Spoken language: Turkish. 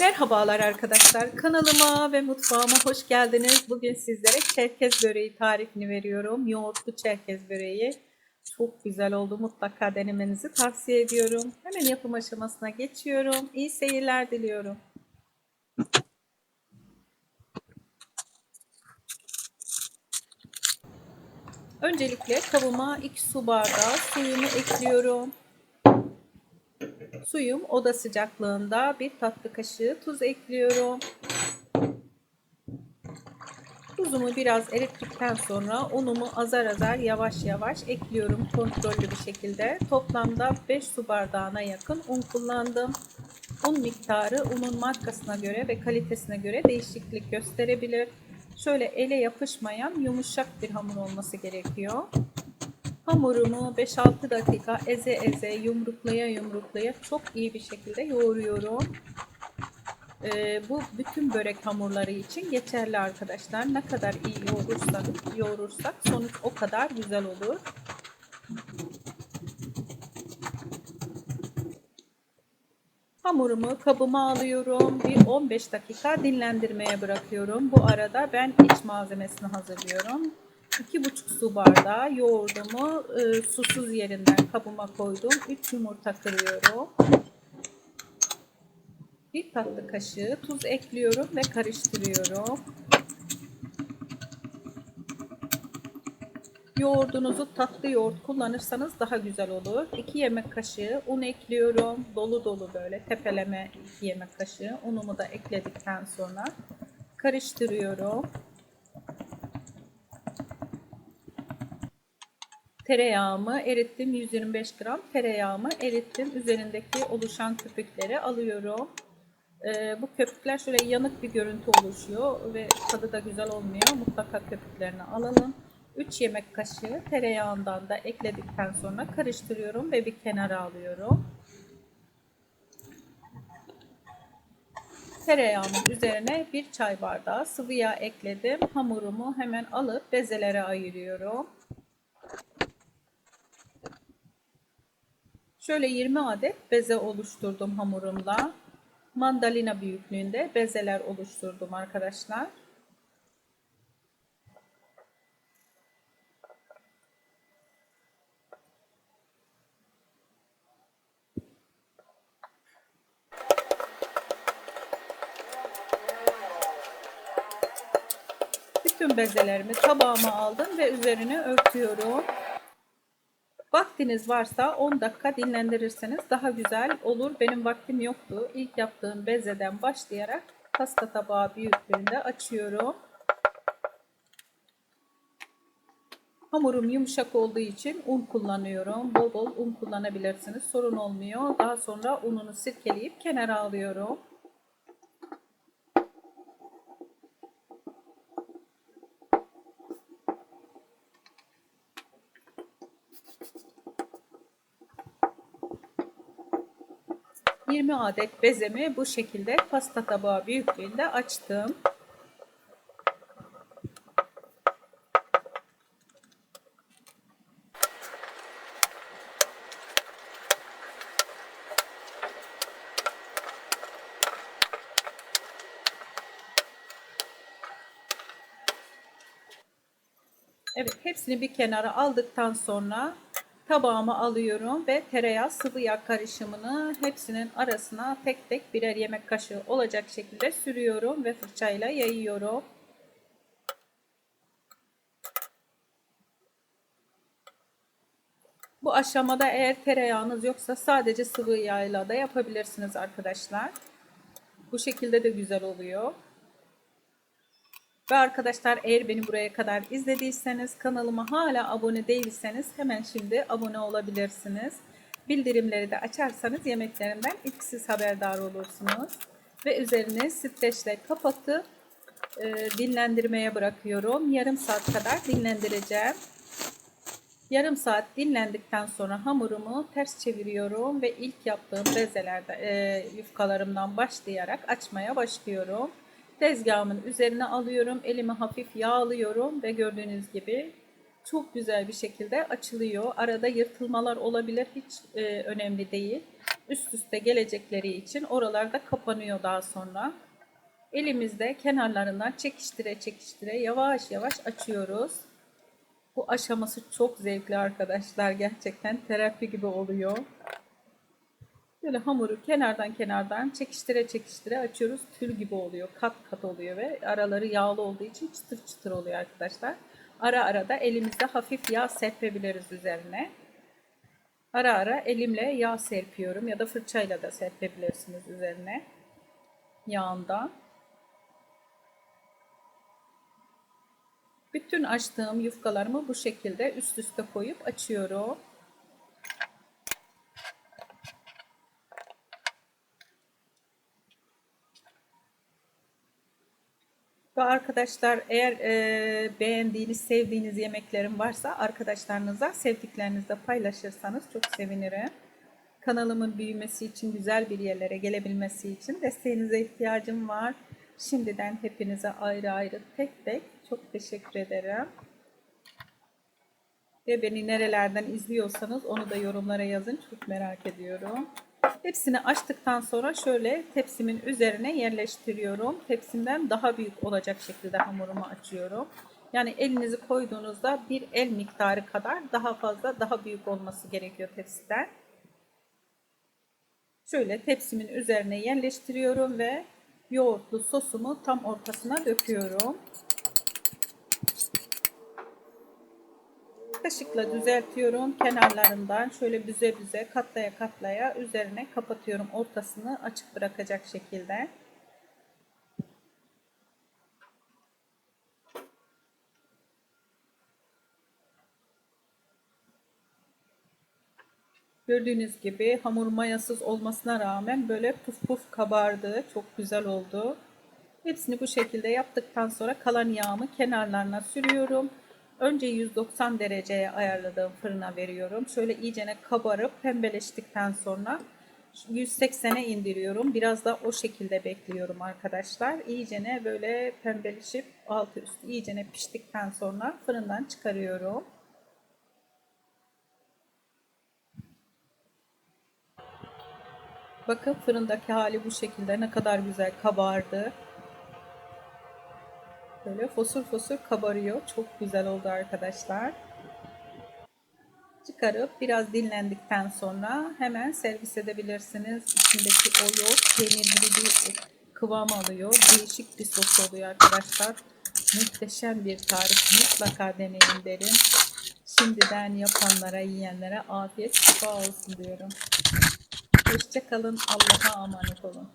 Merhabalar arkadaşlar. Kanalıma ve mutfağıma hoş geldiniz. Bugün sizlere çerkez böreği tarifini veriyorum. Yoğurtlu çerkez böreği. Çok güzel oldu. Mutlaka denemenizi tavsiye ediyorum. Hemen yapım aşamasına geçiyorum. İyi seyirler diliyorum. Öncelikle kabıma 2 su bardağı suyumu ekliyorum. Suyum oda sıcaklığında bir tatlı kaşığı tuz ekliyorum. Tuzumu biraz erittikten sonra unumu azar azar yavaş yavaş ekliyorum kontrollü bir şekilde. Toplamda 5 su bardağına yakın un kullandım. Un miktarı unun markasına göre ve kalitesine göre değişiklik gösterebilir. Şöyle ele yapışmayan yumuşak bir hamur olması gerekiyor. Hamurumu 5-6 dakika eze eze yumruklaya yumruklaya çok iyi bir şekilde yoğuruyorum. Ee, bu bütün börek hamurları için geçerli arkadaşlar. Ne kadar iyi yoğurursak, yoğurursak sonuç o kadar güzel olur. Hamurumu kabıma alıyorum. Bir 15 dakika dinlendirmeye bırakıyorum. Bu arada ben iç malzemesini hazırlıyorum. 2,5 su bardağı yoğurdumu e, susuz yerinden kabıma koydum. 3 yumurta kırıyorum. Bir tatlı kaşığı tuz ekliyorum ve karıştırıyorum. Yoğurdunuzu tatlı yoğurt kullanırsanız daha güzel olur. 2 yemek kaşığı un ekliyorum. Dolu dolu böyle tepeleme 2 yemek kaşığı. Unumu da ekledikten sonra karıştırıyorum. Tereyağımı erittim. 125 gram tereyağımı erittim. Üzerindeki oluşan köpükleri alıyorum. Ee, bu köpükler şöyle yanık bir görüntü oluşuyor ve tadı da güzel olmuyor. Mutlaka köpüklerini alalım. 3 yemek kaşığı tereyağından da ekledikten sonra karıştırıyorum ve bir kenara alıyorum. Tereyağımın üzerine bir çay bardağı sıvı yağ ekledim. Hamurumu hemen alıp bezelere ayırıyorum. Şöyle 20 adet beze oluşturdum hamurumla. Mandalina büyüklüğünde bezeler oluşturdum arkadaşlar. Bütün bezelerimi tabağıma aldım ve üzerine örtüyorum. Vaktiniz varsa 10 dakika dinlendirirseniz daha güzel olur. Benim vaktim yoktu. İlk yaptığım bezeden başlayarak pasta tabağı büyüklüğünde açıyorum. Hamurum yumuşak olduğu için un kullanıyorum. Bol bol un kullanabilirsiniz. Sorun olmuyor. Daha sonra ununu sirkeleyip kenara alıyorum. ...20 adet bezemi bu şekilde pasta tabağı büyüklüğünde açtım. Evet hepsini bir kenara aldıktan sonra tabağıma alıyorum ve tereyağı sıvı yağ karışımını hepsinin arasına tek tek birer yemek kaşığı olacak şekilde sürüyorum ve fırçayla yayıyorum. Bu aşamada eğer tereyağınız yoksa sadece sıvı yağla da yapabilirsiniz arkadaşlar. Bu şekilde de güzel oluyor. Ve arkadaşlar eğer beni buraya kadar izlediyseniz kanalıma hala abone değilseniz hemen şimdi abone olabilirsiniz. Bildirimleri de açarsanız yemeklerimden ilk siz haberdar olursunuz. Ve üzerini streçle kapatıp e, dinlendirmeye bırakıyorum. Yarım saat kadar dinlendireceğim. Yarım saat dinlendikten sonra hamurumu ters çeviriyorum ve ilk yaptığım bezelerde e, yufkalarımdan başlayarak açmaya başlıyorum. Tezgahımın üzerine alıyorum. Elimi hafif yağlıyorum ve gördüğünüz gibi çok güzel bir şekilde açılıyor. Arada yırtılmalar olabilir hiç e, önemli değil. Üst üste gelecekleri için oralarda kapanıyor daha sonra. Elimizde kenarlarından çekiştire çekiştire yavaş yavaş açıyoruz. Bu aşaması çok zevkli arkadaşlar. Gerçekten terapi gibi oluyor. Böyle hamuru kenardan kenardan çekiştire çekiştire açıyoruz. Tül gibi oluyor. Kat kat oluyor ve araları yağlı olduğu için çıtır çıtır oluyor arkadaşlar. Ara ara da elimizde hafif yağ serpebiliriz üzerine. Ara ara elimle yağ serpiyorum ya da fırçayla da serpebilirsiniz üzerine yağından. Bütün açtığım yufkalarımı bu şekilde üst üste koyup açıyorum. Ve arkadaşlar eğer e, beğendiğiniz, sevdiğiniz yemeklerim varsa arkadaşlarınıza, sevdiklerinizle paylaşırsanız çok sevinirim. Kanalımın büyümesi için, güzel bir yerlere gelebilmesi için desteğinize ihtiyacım var. Şimdiden hepinize ayrı ayrı tek tek çok teşekkür ederim. Ve beni nerelerden izliyorsanız onu da yorumlara yazın. Çok merak ediyorum. Hepsini açtıktan sonra şöyle tepsimin üzerine yerleştiriyorum. Tepsimden daha büyük olacak şekilde hamurumu açıyorum. Yani elinizi koyduğunuzda bir el miktarı kadar daha fazla daha büyük olması gerekiyor tepsiden. Şöyle tepsimin üzerine yerleştiriyorum ve yoğurtlu sosumu tam ortasına döküyorum. Kaşıkla düzeltiyorum kenarlarından şöyle büze büze katlaya katlaya üzerine kapatıyorum ortasını açık bırakacak şekilde. Gördüğünüz gibi hamur mayasız olmasına rağmen böyle puf puf kabardı. Çok güzel oldu. Hepsini bu şekilde yaptıktan sonra kalan yağımı kenarlarına sürüyorum. Önce 190 dereceye ayarladığım fırına veriyorum. Şöyle iyicene kabarıp pembeleştikten sonra 180'e indiriyorum. Biraz da o şekilde bekliyorum arkadaşlar. İyicene böyle pembeleşip altı üstü iyicene piştikten sonra fırından çıkarıyorum. Bakın fırındaki hali bu şekilde ne kadar güzel kabardı. Böyle fosur fosur kabarıyor. Çok güzel oldu arkadaşlar. Çıkarıp biraz dinlendikten sonra hemen servis edebilirsiniz. İçindeki o yoğurt gibi bir kıvam alıyor. Değişik bir sos oluyor arkadaşlar. Muhteşem bir tarif. Mutlaka deneyin derim. Şimdiden yapanlara, yiyenlere afiyet şifa olsun diyorum. Hoşçakalın. Allah'a emanet olun.